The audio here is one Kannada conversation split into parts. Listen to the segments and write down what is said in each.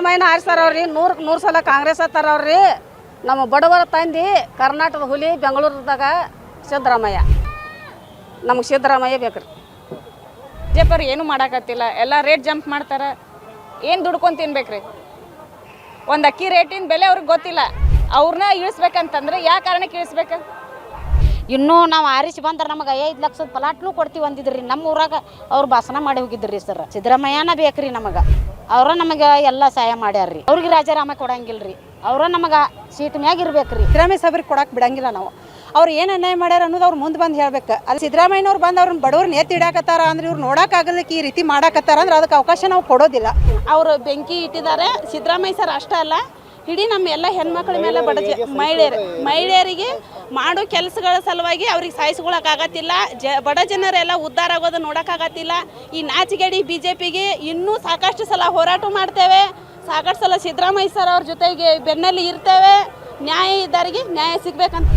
ಸಿದ್ದರಾಮಯ್ಯನ ಆರಿಸ್ತಾರವ್ರಿ ನೂರ್ ನೂರು ಸಲ ಕಾಂಗ್ರೆಸ್ ಹತ್ತಾರವ್ರಿ. ನಮ್ಮ ಬಡವರ ತಂದಿ ಕರ್ನಾಟಕದ ಹುಲಿ ಬೆಂಗಳೂರದಾಗ ಸಿದ್ದರಾಮಯ್ಯ. ನಮಗೆ ಸಿದ್ದರಾಮಯ್ಯ ಬೇಕ್ರಿ. ಬಿಜೆಪಿಯವ್ರು ಏನು ಮಾಡಾಕತ್ತಿಲ್ಲ. ಎಲ್ಲ ರೇಟ್ ಜಂಪ್ ಮಾಡ್ತಾರೆ. ಏನು ದುಡ್ಕೊಂಡು ತಿನ್ಬೇಕ್ರಿ? ಒಂದು ಅಕ್ಕಿ ರೇಟಿನ ಬೆಲೆ ಅವ್ರಿಗೆ ಗೊತ್ತಿಲ್ಲ. ಅವ್ರನ್ನ ಇಳಿಸ್ಬೇಕಂತಂದ್ರೆ ಯಾ ಕಾರಣಕ್ಕೆ ಇಳಿಸ್ಬೇಕು? ಇನ್ನೂ ನಾವು ಆರಿಸಿ ಬಂದ್ರೆ ನಮಗೆ ಐದು ಲಕ್ಷದ ಪಲಾಟ್ನೂ ಕೊಡ್ತೀವಿ ಅಂದಿದ್ರಿ. ನಮ್ಮ ಊರಾಗ ಅವ್ರು ಭಾಷಣ ಮಾಡಿ ಹೋಗಿದ್ರಿ ಸರ್. ಸಿದ್ದರಾಮಯ್ಯನ ಬೇಕ್ರಿ ನಮಗೆ. ಅವ್ರ ನಮಗೆ ಎಲ್ಲ ಸಹಾಯ ಮಾಡ್ಯಾರ್ರಿ. ಅವ್ರಿಗೆ ರಾಜಾರಾಮ ಕೊಡಂಗಿಲ್ರಿ. ಅವ್ರ ನಮಗೆ ಸೀಟ್ ಮ್ಯಾಗ ಇರ್ಬೇಕ್ರಿ. ಸಿದ್ದರಾಮಯ್ಯ ಸಾಬ್ರಿಗೆ ಕೊಡಕ್ಕೆ ಬಿಡಂಗಿಲ್ಲ ನಾವು. ಅವ್ರು ಏನು ಅನ್ಯಾಯ ಮಾಡ್ಯಾರ ಅನ್ನೋದು ಅವ್ರು ಮುಂದೆ ಬಂದು ಹೇಳ್ಬೇಕು. ಅಲ್ಲಿ ಸಿದ್ದರಾಮಯ್ಯನವ್ರು ಬಂದು ಅವ್ರನ್ನ ಬಡವ್ರನ್ನ ಎತ್ತಿ ಇಡಾಕತ್ತಾರ ಅಂದ್ರೆ ಇವ್ರು ನೋಡೋಕ್ಕಾಗಲಿಕ್ಕೆ ಈ ರೀತಿ ಮಾಡಾಕತ್ತಾರ ಅಂದ್ರೆ ಅದಕ್ಕೆ ಅವಕಾಶ ನಾವು ಕೊಡೋದಿಲ್ಲ. ಅವರು ಬೆಂಕಿ ಇಟ್ಟಿದ್ದಾರೆ. ಸಿದ್ದರಾಮಯ್ಯ ಸರ್ ಅಷ್ಟೇ ಅಲ್ಲ ಇಡೀ ನಮ್ಮ ಎಲ್ಲ ಹೆಣ್ಮಕ್ಳ ಮೇಲೆ ಬಡ ಜ ಮಹಿಳೆಯರು ಮಹಿಳೆಯರಿಗೆ ಮಾಡೋ ಕೆಲಸಗಳ ಸಲುವಾಗಿ ಅವ್ರಿಗೆ ಸಾಯಿಸ್ಕೊಳಕ್ಕಾಗತ್ತಿಲ್ಲ ಜ ಬಡ ಜನರೆಲ್ಲ ಉದ್ಧಾರ ಆಗೋದು ನೋಡೋಕ್ಕಾಗತ್ತಿಲ್ಲ ಈ ನಾಚಿಗೇಡಿ ಬಿ ಜೆ ಪಿಗೆ ಇನ್ನೂ ಸಾಕಷ್ಟು ಸಲ ಹೋರಾಟ ಮಾಡ್ತೇವೆ. ಸಾಕಷ್ಟು ಸಲ ಸಿದ್ದರಾಮಯ್ಯ ಸರ್ ಅವ್ರ ಜೊತೆಗೆ ಬೆನ್ನಲ್ಲಿ ಇರ್ತೇವೆ. ನ್ಯಾಯ ಇದ್ದಾರಿಗೆ ನ್ಯಾಯ ಸಿಗ್ಬೇಕಂತ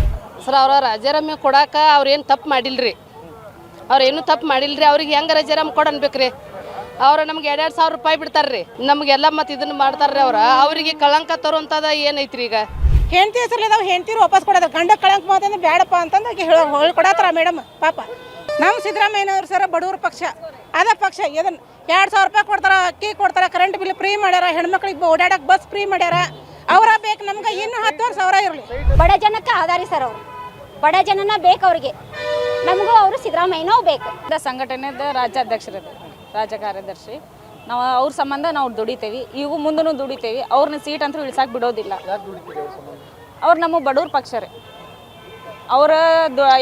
ಸರ್, ಅವ್ರ ರಾಜಾರಾಮ ಕೊಡಾಕ ಅವ್ರೇನು ತಪ್ಪು ಮಾಡಿಲ್ರಿ? ಅವ್ರೇನು ತಪ್ಪು ಮಾಡಿಲ್ರಿ? ಅವ್ರಿಗೆ ಹೆಂಗೆ ರಾಜಾರಾಮ್ ಕೊಡು ಅನ್ಬೇಕ್ರಿ? ಅವ್ರು ನಮ್ಗೆ ಎರಡೆರಡು ಸಾವಿರ ರೂಪಾಯಿ ಬಿಡ್ತಾರ್ರಿ. ನಮ್ಗೆಲ್ಲ ಮತ್ತೆ ಇದನ್ನ ಮಾಡ್ತಾರ್ರಿ ಅವ್ರ. ಅವರಿಗೆ ಕಳಂಕ ತರುವಂಥದ್ದು ಏನೈತ್ರಿ ಈಗ? ಹೆಂಡತಿ ಹೆಸರಲ್ಲಿ ನಾವು ಹೆಂಡತಿರು ವಾಪಸ್ ಕೊಡೋದು. ಗಂಡ ಕಳಂಕ ಮಾತಂದ್ರೆ ಬೇಡಪ್ಪ ಅಂತಂದು ಆಕೆ ಹೇಳ ಹೇಳ್ಕೊಡತ್ತಾರ ಮೇಡಮ್ ಪಾಪ. ನಮ್ಮ ಸಿದ್ದರಾಮಯ್ಯನವ್ರು ಸರ ಬಡವ್ರ ಪಕ್ಷ. ಅದ ಪಕ್ಷ. ಇದನ್ನು ಎರಡು ಸಾವಿರ ರೂಪಾಯಿ ಕೊಡ್ತಾರ ಅಕ್ಕಿ ಕೊಡ್ತಾರ ಕರೆಂಟ್ ಬಿಲ್ ಫ್ರೀ ಮಾಡ್ಯಾರ ಹೆಣ್ಮಕ್ಳಿಗೆ ಓಡಾಡಕ್ಕೆ ಬಸ್ ಫ್ರೀ ಮಾಡ್ಯಾರ. ಅವರ ಬೇಕು. ನಮ್ಗೆ ಇನ್ನೂ ಹತ್ತುವರೆ ಸಾವಿರ ಇರಲಿ. ಬಡ ಜನಕ್ಕೆ ಆಧಾರಿಸ್ತಾರ ಅವರು. ಬಡ ಜನನ ಬೇಕು ಅವ್ರಿಗೆ. ನಮಗೂ ಅವರು ಸಿದ್ದರಾಮಯ್ಯನೂ ಬೇಕು. ಸಂಘಟನೆ ಸಂಘಟನೆದ ರಾಜ್ಯಾಧ್ಯಕ್ಷರದು. ರಾಜ್ಯ ಕಾರ್ಯದರ್ಶಿ ನಾವು ಅವ್ರ ಸಂಬಂಧ ನಾವು ದುಡಿತೇವಿ ಈಗೂ ಮುಂದೂ ದುಡಿತೇವಿ ಅವ್ರನ್ನ ಸೀಟ್ ಅಂತೂ ಇಳಿಸಕ್ಕೆ ಬಿಡೋದಿಲ್ಲ. ಅವ್ರು ನಮ್ಮ ಬಡವ್ರ ಪಕ್ಷ ರೀ ಅವ್ರ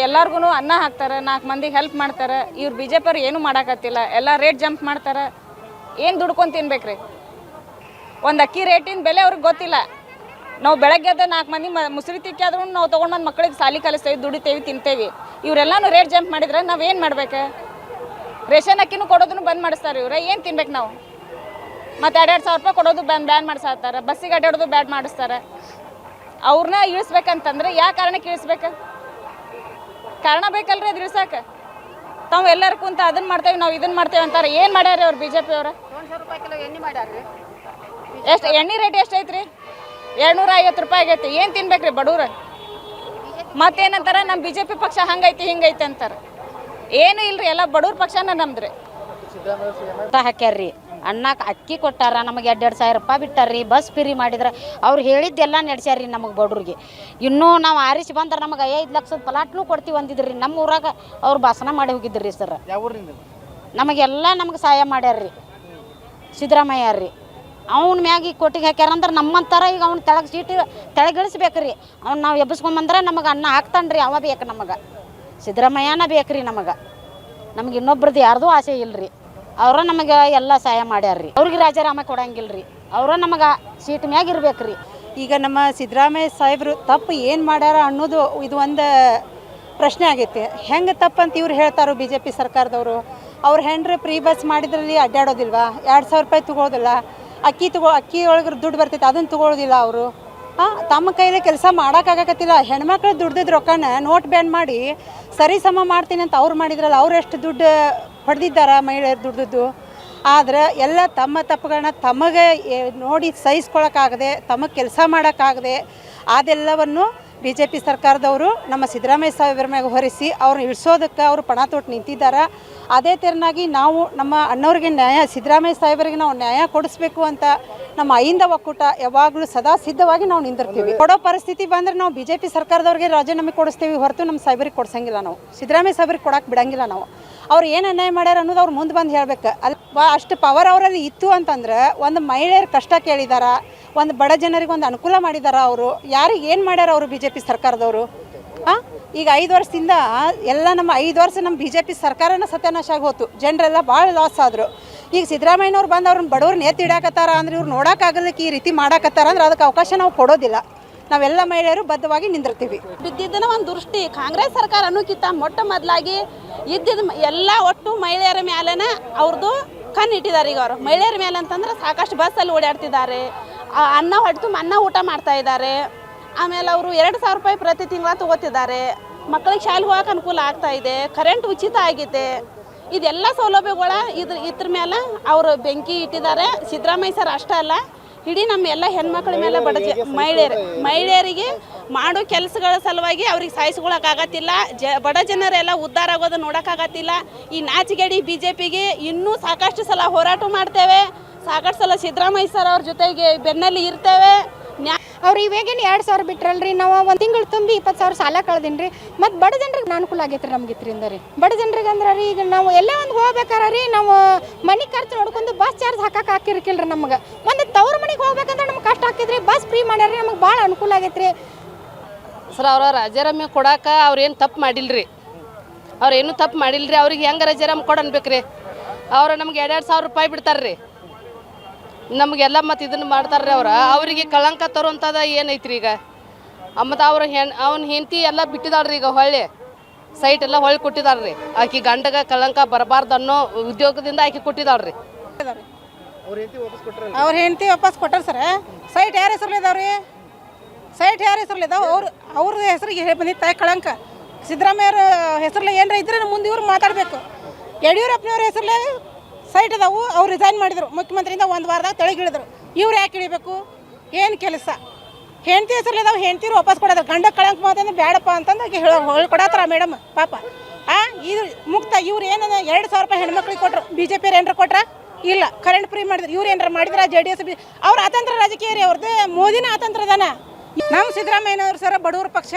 ಎಲ್ಲಾರ್ಗು ಅನ್ನ ಹಾಕ್ತಾರೆ, ನಾಲ್ಕು ಮಂದಿಗೆ ಹೆಲ್ಪ್ ಮಾಡ್ತಾರೆ, ಇವ್ರು ಬಿ ಜೆ ಪಿಯವ್ರು ಏನೂ ಮಾಡೋಕತ್ತಿಲ್ಲ, ಎಲ್ಲ ರೇಟ್ ಜಂಪ್ ಮಾಡ್ತಾರೆ. ಏನು ದುಡ್ಕೊಂಡು ತಿನ್ಬೇಕ್ರಿ? ಒಂದು ಅಕ್ಕಿ ರೇಟಿನ ಬೆಲೆ ಅವ್ರಿಗೆ ಗೊತ್ತಿಲ್ಲ. ನಾವು ಬೆಳಗ್ಗೆ ಅದ ನಾಲ್ಕು ಮಂದಿ ಮ, ಮುಸ್ರಿ ತಿಕ್ಕಿ ಆದ್ರೂ ನಾವು ತೊಗೊಂಡು ಬಂದು ಮಕ್ಕಳಿಗೆ ಸಾಲಿ ಕಲಿಸ್ತೇವೆ ದುಡಿತೇವೆ, ತಿಂತೇವೆ. ಇವರೆಲ್ಲನೂ ರೇಟ್ ಜಂಪ್ ಮಾಡಿದ್ರೆ ನಾವೇನು ಮಾಡ್ಬೇಕು? ರೇಷನ್ ಅಕ್ಕಿನೂ ಕೊಡೋದನ್ನು ಬಂದ್ ಮಾಡಿಸ್ತಾರೆ ಇವ್ರೆ. ಏನು ತಿನ್ಬೇಕು ನಾವು? ಮತ್ತು ಎರಡೆರಡು ಸಾವಿರ ರೂಪಾಯಿ ಕೊಡೋದು ಬ್ಯಾನ್ ಬ್ಯಾನ್ ಮಾಡಿಸ್ತಾರೆ ಬಸ್ಸಿಗೆ ಅಡ್ಡಾಡೋದು ಬ್ಯಾಡ್ ಮಾಡಿಸ್ತಾರೆ. ಅವ್ರನ್ನ ಇಳಿಸ್ಬೇಕಂತಂದ್ರೆ ಯಾ ಕಾರಣಕ್ಕೆ ಇಳಿಸ್ಬೇಕು? ಕಾರಣ ಬೇಕಲ್ರಿ ಅದು ಇಳಿಸಕ್ಕೆ ತಾವು ಎಲ್ಲರೂ ಕುಂತ ಅದನ್ನ ಮಾಡ್ತೇವೆ ನಾವು ಇದನ್ನ ಮಾಡ್ತೇವೆ ಅಂತಾರೆ. ಏನು ಮಾಡ್ಯಾರ ಅವ್ರು ಬಿ ಜೆ ಪಿ ಅವ್ರು ಎಷ್ಟು ಎಣ್ಣೆ ರೇಟ್ ಎಷ್ಟು ಐತ್ರಿ? ಎರಡ್ನೂರ ಐವತ್ತು ರೂಪಾಯಿ ಆಗೈತಿ. ಏನು ತಿನ್ಬೇಕ್ರಿ ಬಡವ್ರ? ಮತ್ತೇನಂತಾರೆ? ನಮ್ಮ ಬಿ ಜೆ ಪಿ ಪಕ್ಷ ಹಂಗೈತಿ ಹಿಂಗೈತಿ ಅಂತಾರೆ. ಏನು ಇಲ್ರಿ ಎಲ್ಲ ಬಡವ್ರ ಪಕ್ಷನ ನಮ್ದ್ರಿ. ಅಂತ ಹಾಕ್ಯಾರ್ರಿ. ಅನ್ನಕ್ಕೆ ಅಕ್ಕಿ ಕೊಟ್ಟಾರ ನಮಗೆ ಎರಡು ಎರಡು ಸಾವಿರ ರೂಪಾಯಿ ಬಿಟ್ಟಾರ್ರಿ ಬಸ್ ಫ್ರೀ ಮಾಡಿದ್ರೆ. ಅವ್ರು ಹೇಳಿದ್ದೆಲ್ಲ ನಡೆಸ್ಯಾರ್ರಿ ನಮಗೆ ಬಡವ್ರಿಗೆ. ಇನ್ನೂ ನಾವು ಆರಿಸಿ ಬಂದ್ರೆ ನಮಗೆ ಐದು ಲಕ್ಷದ ಪಲಾಟ್ನು ಕೊಡ್ತೀವಿ ಅಂದಿದ್ರಿ. ನಮ್ಮ ಊರಾಗ ಅವ್ರು ಭಾಷಣ ಮಾಡಿ ಹೋಗಿದ್ರಿ ಸರ್. ನಮಗೆಲ್ಲ ನಮ್ಗೆ ಸಹಾಯ ಮಾಡ್ಯಾರ್ರಿ. ಸಿದ್ದರಾಮಯ್ಯ ರೀ ಅವ್ನ ಮ್ಯಾಗ ಈಗ ಕೊಟ್ಟಿಗೆ ಹಾಕ್ಯಾರಂದ್ರೆ ನಮ್ಮಂತಾರ ಈಗ ಅವ್ನ ತೆಳಗೆ ಸೀಟ್ ತೆಳಗಿಳಿಸ್ಬೇಕ್ರಿ. ಅವ್ನು ನಾವು ಎಬ್ಬಿಸ್ಕೊಂಬಂದ್ರೆ ನಮಗೆ ಅನ್ನ ಹಾಕ್ತಾನ್ರಿ ಅವ ಬೇಕು ನಮಗೆ. ಸಿದ್ದರಾಮಯ್ಯನ ಬೇಕ್ರಿ ನಮಗೆ. ನಮ್ಗೆ ಇನ್ನೊಬ್ರದ್ದು ಯಾರ್ದೂ ಆಸೆ ಇಲ್ರಿ. ಅವರ ನಮಗೆ ಎಲ್ಲ ಸಹಾಯ ಮಾಡ್ಯಾರ್ರಿ. ಅವ್ರಿಗೆ ರಾಜಾರಾಮ ಕೊಡಂಗಿಲ್ರಿ. ಅವರ ನಮಗೆ ಸೀಟ್ ಮ್ಯಾಗ ಇರ್ಬೇಕ್ರಿ. ಈಗ ನಮ್ಮ ಸಿದ್ದರಾಮಯ್ಯ ಸಾಹೇಬರು ತಪ್ಪು ಏನು ಮಾಡ್ಯಾರ ಅನ್ನೋದು ಇದು ಒಂದು ಪ್ರಶ್ನೆ ಆಗೈತಿ. ಹೆಂಗೆ ತಪ್ಪಂತ ಇವ್ರು ಹೇಳ್ತಾರೋ ಬಿ ಜೆ ಪಿ ಸರ್ಕಾರದವರು. ಅವ್ರು ಹೆಂಡ್ರೆ ಫ್ರೀ ಬಸ್ ಮಾಡಿದ್ರಲ್ಲಿ ಅಡ್ಡಾಡೋದಿಲ್ವಾ ಎರಡು ಸಾವಿರ ರೂಪಾಯಿ ತಗೊಳ್ಳೋದಿಲ್ಲ ಅಕ್ಕಿ ತಗೋ, ಅಕ್ಕಿ ಒಳಗೆ ದುಡ್ಡು ಬರ್ತೈತೆ ಅದನ್ನು ತಗೊಳ್ಳೋದಿಲ್ಲ ಅವರು. ತಮ್ಮ ಕೈಲಿ ಕೆಲಸ ಮಾಡೋಕ್ಕಾಗಕತ್ತಿಲ್ಲ. ಹೆಣ್ಮಕ್ಳು ದುಡ್ದಿದ್ದು ರೊಕ್ಕನ ನೋಟ್ ಬ್ಯಾನ್ ಮಾಡಿ ಸರಿ ಸಮ ಮಾಡ್ತೀನಿ ಅಂತ ಅವ್ರು ಮಾಡಿದ್ರಲ್ಲ, ಅವ್ರು ಎಷ್ಟು ದುಡ್ಡು ಹೊಡೆದಿದ್ದಾರೆ ಮಹಿಳೆಯರು ದುಡ್ದದ್ದು? ಆದ್ರೆ ಎಲ್ಲ ತಮ್ಮ ತಪ್ಪುಗಳನ್ನ ತಮಗೆ ನೋಡಿ ಸಹಿಸ್ಕೊಳಕ್ಕಾಗದೆ, ತಮಗೆ ಕೆಲಸ ಮಾಡೋಕ್ಕಾಗದೆ ಅದೆಲ್ಲವನ್ನು ಬಿ ಜೆ ಪಿ ಸರ್ಕಾರದವರು ನಮ್ಮ ಸಿದ್ದರಾಮಯ್ಯ ಸಾಹೇಬ್ರ ಮ್ಯಾಗ ಹೊರಿಸಿ ಅವ್ರನ್ನ ಇಳಿಸೋದಕ್ಕೆ ಅವರು ಪಣ ತೊಟ್ಟು ನಿಂತಿದ್ದಾರೆ. ಅದೇ ತೆರನಾಗಿ ನಾವು ನಮ್ಮ ಅಣ್ಣವ್ರಿಗೆ ನ್ಯಾಯ, ಸಿದ್ದರಾಮಯ್ಯ ಸಾಹೇಬರಿಗೆ ನಾವು ನ್ಯಾಯ ಕೊಡಿಸ್ಬೇಕು ಅಂತ ನಮ್ಮ ಐಂದ ಒಕ್ಕೂಟ ಯಾವಾಗಲೂ ಸದಾ ಸಿದ್ಧವಾಗಿ ನಾವು ನಿಂದಿರ್ತೀವಿ ಕೊಡೋ ಪರಿಸ್ಥಿತಿ ಬಂದರೆ ನಾವು ಬಿ ಜೆ ಪಿ ಸರ್ಕಾರದವ್ರಿಗೆ ರಾಜೀನಾಮೆ ಕೊಡಿಸ್ತೀವಿ ಹೊರತು ನಮ್ಮ ಸಾಹೇಬರಿಗೆ ಕೊಡ್ಸಂಗಿಲ್ಲ ನಾವು. ಸಿದ್ದರಾಮಯ್ಯ ಸಾಹೇಬರಿಗೆ ಕೊಡೋಕೆ ಬಿಡಂಗಿಲ್ಲ ನಾವು. ಅವ್ರು ಏನು ಅನ್ಯಾಯ ಮಾಡ್ಯಾರ ಅನ್ನೋದು ಅವ್ರು ಮುಂದೆ ಬಂದು ಹೇಳ್ಬೇಕು. ಅಲ್ಲಿ ಅಷ್ಟು ಪವರ್ ಅವರಲ್ಲಿ ಇತ್ತು ಅಂತಂದ್ರೆ ಒಂದು ಮಹಿಳೆಯರ ಕಷ್ಟ ಕೇಳಿದಾರ, ಒಂದು ಬಡ ಜನರಿಗೆ ಒಂದು ಅನುಕೂಲ ಮಾಡಿದಾರ ಅವರು. ಯಾರಿಗೆ ಏನು ಮಾಡ್ಯಾರ ಅವರು ಬಿ ಜೆ ಪಿ ಸರ್ಕಾರದವರು? ಈಗ ಐದು ವರ್ಷದಿಂದ ಎಲ್ಲ ನಮ್ಮ ಐದು ವರ್ಷ ನಮ್ಮ ಬಿ ಜೆ ಪಿ ಸರ್ಕಾರನ ಸತ್ಯನಾಶ ಆಗೋತು. ಜನರೆಲ್ಲ ಭಾಳ ಲಾಸ್ ಆದರು. ಈಗ ಸಿದ್ದರಾಮಯ್ಯನವ್ರು ಬಂದು ಅವ್ರನ್ನ ಬಡವ್ರನ್ನ ಎತ್ತಿ ಇಡಾಕತ್ತಾರ ಅಂದ್ರೆ ಇವ್ರು ನೋಡೋಕ್ಕಾಗಲಿಕ್ಕೆ ಈ ರೀತಿ ಮಾಡಾಕತ್ತಾರ ಅಂದ್ರೆ ಅದಕ್ಕೆ ಅವಕಾಶ ನಾವು ಕೊಡೋದಿಲ್ಲ. ನಾವೆಲ್ಲ ಮಹಿಳೆಯರು ಬದ್ಧವಾಗಿ ನಿಂದಿರ್ತೀವಿ. ಬಿದ್ದಿದ್ದನ ಒಂದು ದೃಷ್ಟಿ. ಕಾಂಗ್ರೆಸ್ ಸರ್ಕಾರ ಅನ್ನೋಕ್ಕಿಂತ ಮೊಟ್ಟ ಮೊದಲಾಗಿ ಇದ್ದಿದ್ದ ಎಲ್ಲ ಒಟ್ಟು ಮಹಿಳೆಯರ ಮೇಲೆನ ಅವ್ರದ್ದು ಕಣ್ಣು ಇಟ್ಟಿದ್ದಾರೆ ಈಗ ಅವರು. ಮಹಿಳೆಯರ ಮೇಲೆ ಅಂತಂದ್ರೆ ಸಾಕಷ್ಟು ಬಸ್ಸಲ್ಲಿ ಓಡಾಡ್ತಿದ್ದಾರೆ. ಅನ್ನ ಹೊಟ್ಟು ಅನ್ನ ಊಟ ಮಾಡ್ತಾ ಇದ್ದಾರೆ. ಆಮೇಲೆ ಅವರು ಎರಡು ಸಾವಿರ ರೂಪಾಯಿ ಪ್ರತಿ ತಿಂಗಳ ತಗೋತಿದ್ದಾರೆ. ಮಕ್ಕಳಿಗೆ ಶಾಲೆಗೆ ಹೋಗಕ್ಕೆ ಅನುಕೂಲ ಆಗ್ತಾ ಇದೆ. ಕರೆಂಟ್ ಉಚಿತ ಆಗಿದೆ. ಇದೆಲ್ಲ ಸೌಲಭ್ಯಗಳ ಇದ್ರ ಇದ್ರ ಮೇಲೆ ಅವರು ಬೆಂಕಿ ಇಟ್ಟಿದ್ದಾರೆ. ಸಿದ್ದರಾಮಯ್ಯ ಸರ್ ಅಷ್ಟೇ ಅಲ್ಲ ಇಡೀ ನಮ್ಮ ಎಲ್ಲ ಹೆಣ್ಮಕ್ಳ ಮೇಲೆ ಬಡ ಮಹಿಳೆಯರು ಮಹಿಳೆಯರಿಗೆ ಮಾಡೋ ಕೆಲಸಗಳ ಸಲುವಾಗಿ ಅವ್ರಿಗೆ ಸಾಯಿಸ್ಕೊಳಕ್ಕಾಗತ್ತಿಲ್ಲ ಜ ಬಡ ಜನರೆಲ್ಲ ಉದ್ಧಾರ ಆಗೋದು ನೋಡೋಕ್ಕಾಗತ್ತಿಲ್ಲ ಈ ನಾಚಿಗೇಡಿ ಬಿ ಜೆ ಪಿಗೆ ಇನ್ನೂ ಸಾಕಷ್ಟು ಸಲ ಹೋರಾಟ ಮಾಡ್ತೇವೆ. ಸಾಕಷ್ಟು ಸಲ ಸಿದ್ದರಾಮಯ್ಯ ಸರ್ ಅವ್ರ ಜೊತೆಗೆ ಬೆನ್ನಲ್ಲಿ ಇರ್ತೇವೆ. ಅವ್ರು ಇವಾಗೇನು ಎರಡು ಸಾವಿರ ಬಿಟ್ರಲ್ರಿ, ನಾವು ಒಂದು ತಿಂಗಳು ತುಂಬಿ ಇಪ್ಪತ್ತು ಸಾವಿರ ಸಾಲ ಕಳ್ದೀನಿ ರೀ ಮತ್ತು ಬಡ ಜನರಿಗೆ ಅನುಕೂಲ ಆಗೈತೆ ರೀ ನಮ್ಗೆ ಇತ್ರಿಂದ ರೀ ಬಡ ಜನರಿಗೆ ಅಂದ್ರೆ ರೀ ಈಗ ನಾವು ಎಲ್ಲ ಒಂದು ಹೋಗ್ಬೇಕಾರ ರೀ, ನಾವು ಮನೆ ಖರ್ಚು ನೋಡ್ಕೊಂಡು ಬಸ್ ಚಾರ್ಜ್ ಹಾಕಕ್ಕೆ ಹಾಕಿರ್ಕಿಲ್ರಿ ನಮ್ಗೆ. ಒಂದು ತವ್ರ ಮನೆಗೆ ಹೋಗ್ಬೇಕಂದ್ರೆ ನಮ್ಗೆ ಕಷ್ಟ ಆಕೈತ್ರಿ ಬಸ್ ಫ್ರೀ ಮಾಡ್ಯಾರ ನಮಗೆ ಭಾಳ ಅನುಕೂಲ ಆಗೈತೆ ರೀ ಸರ್, ಅವ್ರ ರಾಜಾರಾಮ್ಯ ಕೊಡಾಕ ಅವ್ರೇನು ತಪ್ಪು ಮಾಡಿಲ್ರಿ? ಅವ್ರೇನು ತಪ್ಪು ಮಾಡಿಲ್ರಿ? ಅವ್ರಿಗೆ ಹೆಂಗೆ ರಾಜಾರಾಮ್ ಕೊಡು ರೀ ಅವ್ರು ನಮ್ಗೆ ಎರಡೆರಡು ಸಾವಿರ ರೂಪಾಯಿ ಬಿಡ್ತಾರ್ರಿ. ನಮಗೆಲ್ಲ ಮತ್ತು ಇದನ್ನು ಮಾಡ್ತಾರ್ರಿ ಅವ್ರು. ಅವರಿಗೆ ಕಳಂಕ ತರುವಂಥದ್ದು ರೀ ಈಗ? ಮತ್ತು ಅವ್ರ ಹೆಣ್ ಅವ್ನ ಹೆಂಡತಿ ಎಲ್ಲ ಬಿಟ್ಟಿದಾಳ್ರಿ ಈಗ ಹೊಳ್ಳಿ. ಸೈಟ್ ಎಲ್ಲ ಹೊಳ್ಳಿ ಕೊಟ್ಟಿದಾಳ್ರಿ. ಆಕಿ ಗಂಡಗ ಕಳಂಕ ಬರಬಾರ್ದು ಅನ್ನೋ ಉದ್ಯೋಗದಿಂದ ಆಕಿ ಕೊಟ್ಟಿದಾಳ್ರಿ. ಅವ್ರ ಹೆಂಡತಿ ವಾಪಸ್ ಕೊಟ್ಟಾರ ಸರ್. ಸೈಟ್ ಯಾರ ಹೆಸರು ಇದಾವ್ರಿ ಸೈಟ್ ಯಾರ ಹೆಸರು ಇದಾವ ಅವ್ರು ಅವ್ರ ಹೆಸರಿಗೆ ಬಂದಿತ್ತ ಕಳಂಕ. ಸಿದ್ದರಾಮಯ್ಯವ್ರ ಹೆಸರಲ್ಲಿ ಏನಾರ ಇದ್ರೆ ಮುಂದೆ ಇವ್ರು ಮಾತಾಡಬೇಕು. ಯಡಿಯೂರಪ್ಪನವ್ರ ಹೆಸರಲ್ಲೇ ಸೈಟ್ ಅದಾವು, ಅವ್ರು ರಿಸೈನ್ ಮಾಡಿದ್ರು. ಮುಖ್ಯಮಂತ್ರಿಯಿಂದ ಒಂದು ವಾರದಾಗ ತೆಳಗಿಳಿದ್ರು. ಇವ್ರು ಯಾಕೆ ಇಳಿಬೇಕು? ಏನು ಕೆಲಸ? ಹೆಂಡತಿ ಹೆಸರಲ್ಲಿ ಇದಾವೆ ಹೆಂಡ್ತಿರು ವಾಪಸ್ ಕೊಡೋದು. ಗಂಡ ಕಳಂಕ ಮಾತಂದ್ರೆ ಬೇಡಪ್ಪ ಅಂತಂದು ಹೇಳ ಕೊಡತ್ತಾರ ಮೇಡಮ್, ಪಾಪ. ಆ, ಇದು ಮುಕ್ತ, ಇವ್ರು ಏನದ ಎರಡು ಸಾವಿರ ರೂಪಾಯಿ ಹೆಣ್ಮಕ್ಳಿಗೆ ಕೊಟ್ಟರು ಬಿ ಜೆ ಪಿಯವ್ರು ಏನಾರ ಕೊಟ್ರ? ಇಲ್ಲ. ಕರೆಂಟ್ ಫ್ರೀ ಮಾಡಿದ್ರು. ಇವ್ರು ಏನಾರ ಮಾಡಿದ್ರ? ಜೆ ಡಿ ಎಸ್ ಬಿ ಅವ್ರ ಅತಂತ್ರ ರಾಜಕೀಯ ರೀ ಅವ್ರದ್ದು ಮೋದಿನ ಅತಂತ್ರದಾನ ನಮ್ಮ ಸಿದ್ದರಾಮಯ್ಯನವ್ರು ಸರ ಬಡವ್ರ ಪಕ್ಷ.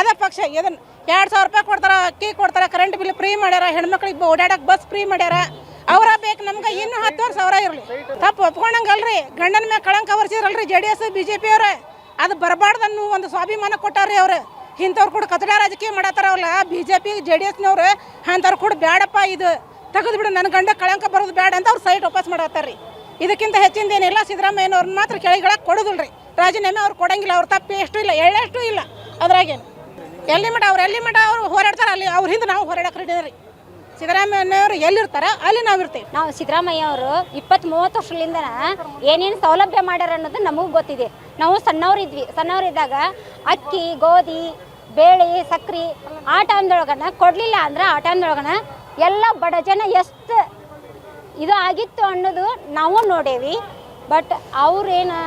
ಅದ ಪಕ್ಷ. ಇದನ್ನು ಎರಡು ಸಾವಿರ ರೂಪಾಯಿ ಕೊಡ್ತಾರ, ಅಕ್ಕಿ ಕೊಡ್ತಾರ ಕರೆಂಟ್ ಬಿಲ್ ಫ್ರೀ ಮಾಡ್ಯಾರ. ಹೆಣ್ಮಕ್ಳಿಗೆ ಓಡಾಡಕ್ಕೆ ಬಸ್ ಫ್ರೀ ಮಾಡ್ಯಾರ. ಅವರ ಬೇಕು, ನಮ್ಗೆ ಇನ್ನು ಹತ್ತು ವರ್ಷ ಸಾವಿರ ಇರಲಿ. ತಪ್ಪು ಒಪ್ಕೊಂಡಂಗಲ್ರಿ, ಗಂಡನ ಮೇಲೆ ಕಳಂಕ ವರ್ಸಿದ್ರಲ್ರಿ J D S B J P ಅವ್ರೆ. ಅದು ಬರಬಾರ್ದು ಅನ್ನೋ ಒಂದು ಸ್ವಾಭಿಮಾನ ಕೊಟ್ಟಾರ್ರಿ ಅವ್ರು. ಇಂಥವ್ರು ಕೂಡ ಕಚಡ ರಾಜಕೀಯ ಮಾಡತ್ತಾರವಲ್ಲ B J P J D ಎಸ್ನವ್ರು ಅಂಥವ್ರು ಕೂಡ ಬೇಡಪ್ಪ ಇದು. ತೆಗೆದು ಬಿಡು ನನ್ನ ಗಂಡ ಕಳಂಕ ಬರೋದು ಬೇಡ ಅಂತ ಅವ್ರು ಸೈಟ್ ವಾಪಸ್ ಮಾಡತ್ತಾರ್ರಿ. ಇದಕ್ಕಿಂತ ಹೆಚ್ಚಿಂದ ಏನಿಲ್ಲ ಸಿದ್ದರಾಮಯ್ಯನವ್ರನ್ನ ಮಾತ್ರ ಕೆಳಗಿಳಕ್ಕೆ ಕೊಡೋದಿಲ್ಲ ರೀ ರಾಜೀನಾಮೆ ಅವ್ರು ಕೊಡಂಗಿಲ್ಲ, ಅವ್ರ ತಪ್ಪು ಎಷ್ಟು ಇಲ್ಲ, ಎಳ್ಳಷ್ಟು ಇಲ್ಲ ಅದ್ರಾಗೇನು. ಎಲ್ಲಿ ಮಠ ಅವ್ರು, ಎಲ್ಲಿ ಮಠ ಅವ್ರು ಹೋರಾಡ್ತಾರೆ ಅಲ್ಲಿ, ಅವ್ರ ಹಿಂದೆ ನಾವು ಹೋರಾಡಕ್ಕೆ ರೆಡಿ ರೀ ಸಿದ್ದರಾಮಯ್ಯನವರು ಎಲ್ಲಿರ್ತಾರ? ಅಲ್ಲಿ ನಾವು ಇರ್ತೀವಿ. ನಾವು ಸಿದ್ದರಾಮಯ್ಯ ಅವರು ಇಪ್ಪತ್ತ್ ಮೂವತ್ತು ವರ್ಷದಿಂದ ಏನೇನು ಸೌಲಭ್ಯ ಮಾಡ್ಯಾರ ಅನ್ನೋದು ನಮಗೂ ಗೊತ್ತಿದೆ. ನಾವು ಸಣ್ಣವರಿದ್ವಿ ಸಣ್ಣವರಿದ್ದಾಗ ಅಕ್ಕಿ, ಗೋಧಿ, ಬೇಳೆ, ಸಕ್ರೆ ಆ ಟೈಮ್ದೊಳಗನ ಕೊಡಲಿಲ್ಲ ಅಂದ್ರೆ ಆ ಟೈಮ್ದೊಳಗನ ಎಲ್ಲ ಬಡ ಜನ ಎಷ್ಟು ಇದು ಆಗಿತ್ತು ಅನ್ನೋದು ನಾವು ನೋಡೇವಿ. ಬಟ್ ಅವ್ರೇನು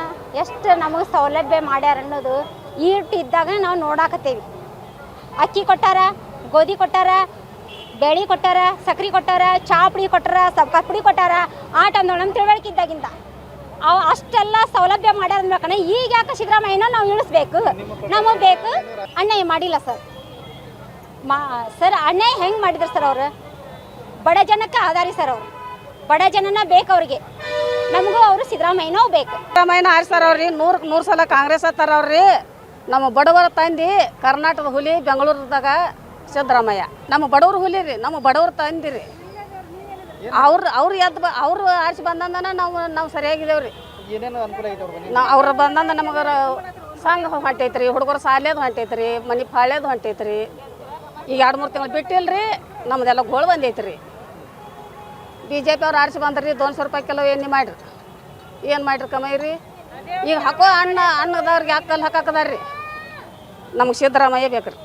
ಎಷ್ಟು ನಮಗೆ ಸೌಲಭ್ಯ ಮಾಡ್ಯಾರ ಅನ್ನೋದು ಈಟ್ ಇದ್ದಾಗ ನಾವು ನೋಡಾಕತ್ತೇವಿ. ಅಕ್ಕಿ ಕೊಟ್ಟಾರ, ಗೋಧಿ ಕೊಟ್ಟಾರ ಬೇಳೆ ಕೊಟ್ಟಾರ, ಸಕ್ರೆ ಕೊಟ್ಟಾರ ಚಾ ಪುಡಿ ಕೊಟ್ಟಾರ ಸಬ್ಕಾ ಪುಡಿ ಕೊಟ್ಟಾರ, ಆಟ ಟೈಮ್ದೊಳಗೆ ನಮ್ಮ ತಿಳುವಳಿಕೆ ಇದ್ದಾಗಿಂದ ಅವು ಅಷ್ಟೆಲ್ಲ ಸೌಲಭ್ಯ ಮಾಡ್ಯಾರ ಈಗ ಯಾಕೆ ಸಿದ್ದರಾಮಯ್ಯನ ನಾವು ಇಳಿಸ್ಬೇಕು? ನಮಗೆ ಬೇಕು? ಅಣ್ಣ ಮಾಡಿಲ್ಲ ಸರ್. ಮಾ, ಸರ್, ಅನ್ಯಾಯ ಹೆಂಗೆ ಮಾಡಿದ್ರು ಸರ್ ಅವರು? ಬಡ ಜನಕ್ಕೆ ಆಧಾರಿ ಸರ್ ಅವರು. ಬಡ ಜನನ ಬೇಕು ಅವ್ರಿಗೆ. ನಮಗೂ ಅವರು ಸಿದ್ದರಾಮಯ್ಯನೂ ಬೇಕು. ಸಿದ್ದರಾಮಯ್ಯನ ಆರಿಸ್ತಾರವ್ರಿ ನೂರಕ್ಕೆ ನೂರು ಸಲ ಕಾಂಗ್ರೆಸ್ ಹತ್ತಾರವ್ರಿ ನಮ್ಮ ಬಡವರ ತಂದಿ ಕರ್ನಾಟಕದ ಹುಲಿ ಬೆಂಗಳೂರದಾಗ ಸಿದ್ದರಾಮಯ್ಯ ನಮ್ಮ ಬಡವ್ರು ಹುಲಿ ರೀ ನಮ್ಮ ಬಡವ್ರು ತಂದಿರಿ. ಅವ್ರು ಅವ್ರು ಎದ್ದು ಬ ಅವರು ಆರಿಸಿ ಬಂದಂದನ ನಾವು ನಾವು ಸರಿಯಾಗಿದ್ದೇವೆ ರೀ ಏನೇನು ಅನುಕೂಲ ಐತೆ ಅವ್ರ ನಾವು ಅವ್ರು ಬಂದಂದ ನಮಗೆ ಸಂಘ ಹೊಂಟೈತ್ರಿ ಹುಡುಗರು ಸಾಲ್ಯದು ಹೊಂಟೈತೆ ರೀ ಮನೆ ಪಾಳ್ಯದು ಹೊಂಟೈತ್ರಿ. ಈಗ ಎರಡು ಮೂರು ತಿಂಗಳು ರೀ ನಮ್ದೆಲ್ಲ ಗೋಳು ಬಂದೈತ್ರಿ. ಬಿ ಜೆ ಪಿ ಅವ್ರು ಆರಿಸಿ ಬಂದ್ರಿ ದೋನ್ ಸಾವಿರ ರೂಪಾಯಿ ಕಿಲೋ ಎಣ್ಣೆ ಮಾಡ್ರಿ? ಏನು ಮಾಡ್ರಿ ಕಮೈರಿ? ಈಗ ಹಾಕೋ ಅನ್ನ ಅನ್ನದವ್ರಿಗೆ ಹಾಕಲ್ಲಿ ಹಾಕಾಕದಾರ್ರಿ ನಮಗೆ ಸಿದ್ದರಾಮಯ್ಯ ಬೇಕು ರೀ